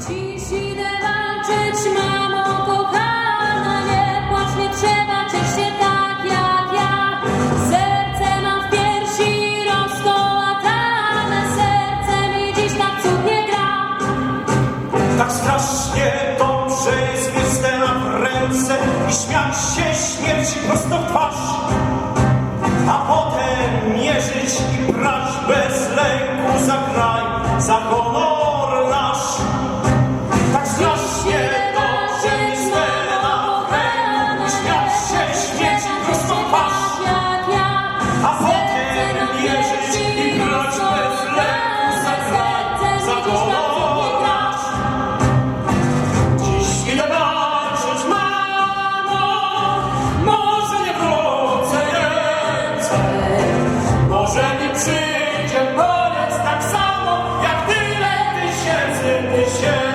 Dziś idę walczyć, mamo kochana, nie płacz, nie trzeba ciesz się tak jak ja. Serce mam w piersi rozkołatane, serce mi dziś tak cudnie gra. Tak strasznie dobrze jest mieć stena w ręce i śmiać się śmierci prosto w twarz, a potem mierzyć i brać bez lęku za kraj, za honor Może mi przyjdzie koniec tak samo, jak tyle tysięcy tysięcy.